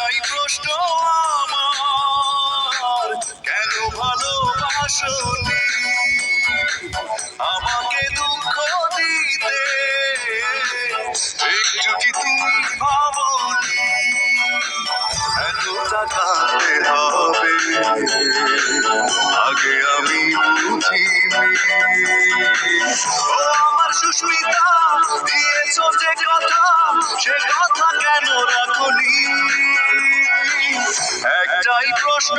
প্রশ্ন আমার। কেন ভালোবাসনি? আমাকে দুঃখ দিতে একটু কি তুমি ভাবনি? এত টাকাতে হবে? আগে আমি বুঝিনি। ও আমার সুস্মিতা প্রশ্ন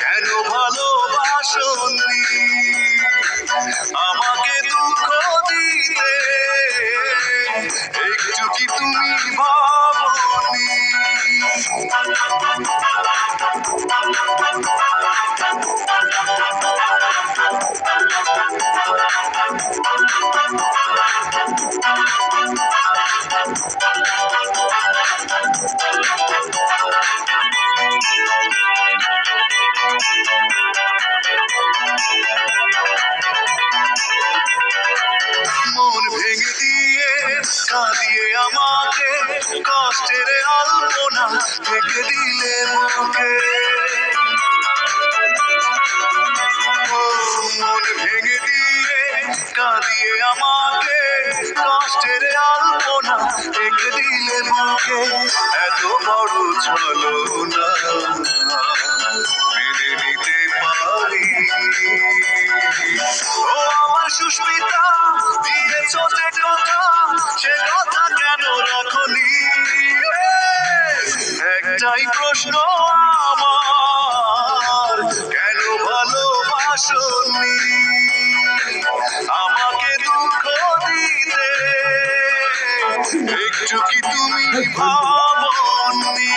কেন ভালোবাসনি আমাকে দুঃখ দিতে একটু কি তুমি ভাবনি? মন ভেঙে দিয়ে, কাঁদিয়ে আমাকে, কষ্টের আলপনা থেকে দিলে মুখে মন ভেঙে দিয়ে, কাঁদিয়ে আমাকে, কষ্টের আলপনা থেকে দিলে মুখে এত বড় ছলো না সুস্মিতা, দিয়েছ যে একটাই প্রশ্ন আমার, কেন ভালোবাসনি? আমাকে দুঃখ দিতে একটু কি তুমি ভাবনি?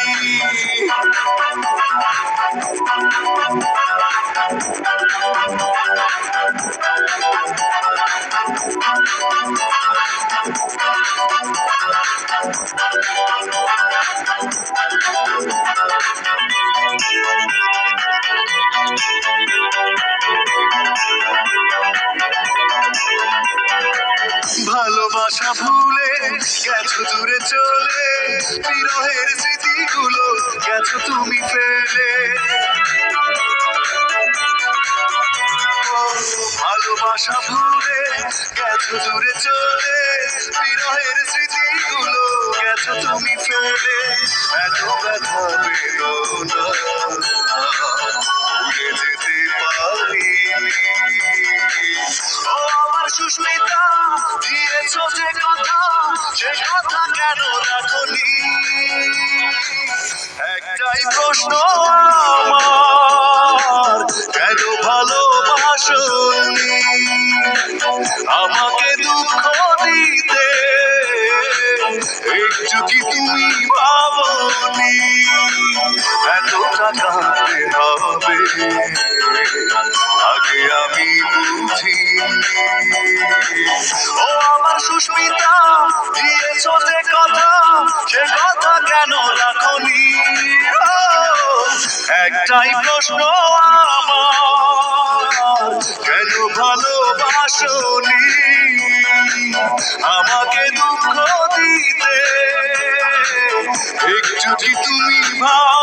দূরে চলে বিরহের স্মৃতিগুলো গেছো তুমি ফেলে। ভালোবাসা ভুলে গেছো দূরে চলে, বিরহের স্মৃতিগুলো গেছো তুমি ফেলে। এত ব্যথা, বেদনা ভুলে যেতে পারিনি। একটাই প্রশ্ন আমার, কেন ভালোবাসনি আমাকে দুঃখ দিতে একটু কি তুমি ভাবনি? এত টাকাতে হবে, আগে আমি বুঝিনি। ও আমার সুস্মিতা, দিয়েছ যে কথা এটাই প্রশ্ন কেন ভালোবাসনি আমাকে দুঃখ দিতে একটু কি তুমি ভাব?